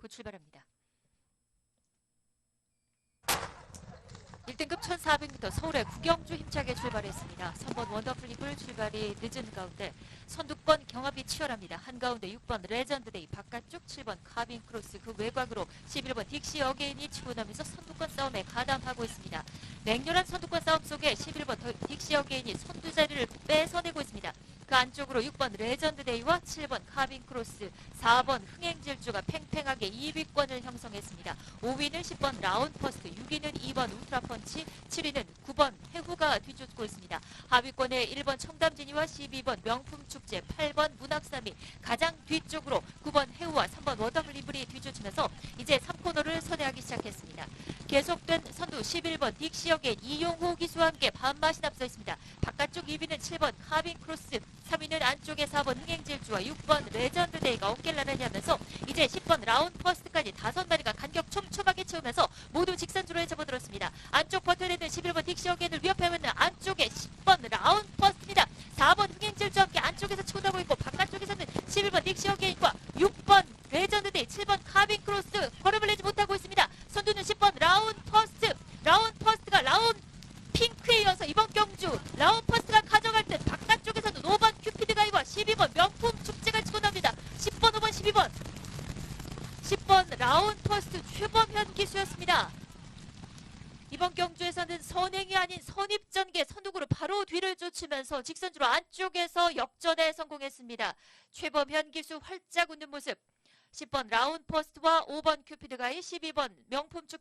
곧 출발합니다. 1등급 1400m 서울의 구경주 힘차게 출발했습니다. 3번 원더풀리블 출발이 늦은 가운데 선두권 경합이 치열합니다. 한가운데 6번 레전드데이 바깥쪽 7번 카빈 크로스 그 외곽으로 11번 딕시 어게인이 치고 나면서 선두권 싸움에 가담하고 있습니다. 맹렬한 선두권 싸움 속에 11번 더- 딕시 어게인이 선두 자리를 뺏어내고 있습니다. 그 안쪽으로 6번 레전드데이와 7번 카빈 크로스 4번 흥행질주가 팽팽하게 2위권을 형성했습니다. 5위는 10번 라운 퍼스트, 6위는 2번 울트라펀치, 7위는 9번 해후가 뒤쫓고 있습니다. 하위권에 1번 청담진이와 12번 명품축제, 8번 문학삼이 가장 뒤쪽으로 9번 해우와 3번 워터블리블이 뒤쫓으면서 이제 3코너를 선회하기 시작했습니다. 계속된 선두 11번 딕시역의 이용호 기수와 함께 반맛이 앞서 있습니다. 바깥쪽 2위는 7번 카빈 크로스, 3위는 안쪽에 4번 흥행질주와 6번 레전드데이가 어깨를 나란히 하면서 이제 10번 라운 퍼스트까지 다섯 마리가 간격 촘촘하게 채우면서 모두 직선주로에 접어들었습니다. 안쪽 버텨내는 11번 딕시어겐을 위협하고 있는 안쪽에 10번 라운 퍼스트입니다. 4번 흥행질주와 함께 안쪽에서 나고 있고 바깥쪽에서는 11번 딕시어겐과 6번 레전드데이, 7번 카빈 크로스 걸음을 내지 못하고 있습니다. 선두는 10번 라운 퍼스트, 라운 퍼스트가 라운 핑크에 이어서 이번 경주 라운 퍼 5번 명품 축제가 치고 납니다. 10번, 5번, 12번. 10번 라운터스 최범현 기수였습니다. 이번 경주에서는 선행이 아닌 선입전개 선두으로 바로 뒤를 쫓으면서 직선주로 안쪽에서 역전에 성공했습니다. 최범현 기수 활짝 웃는 모습. 10번 라운드 퍼스트와 5번 큐피드 가이 12번 명품 축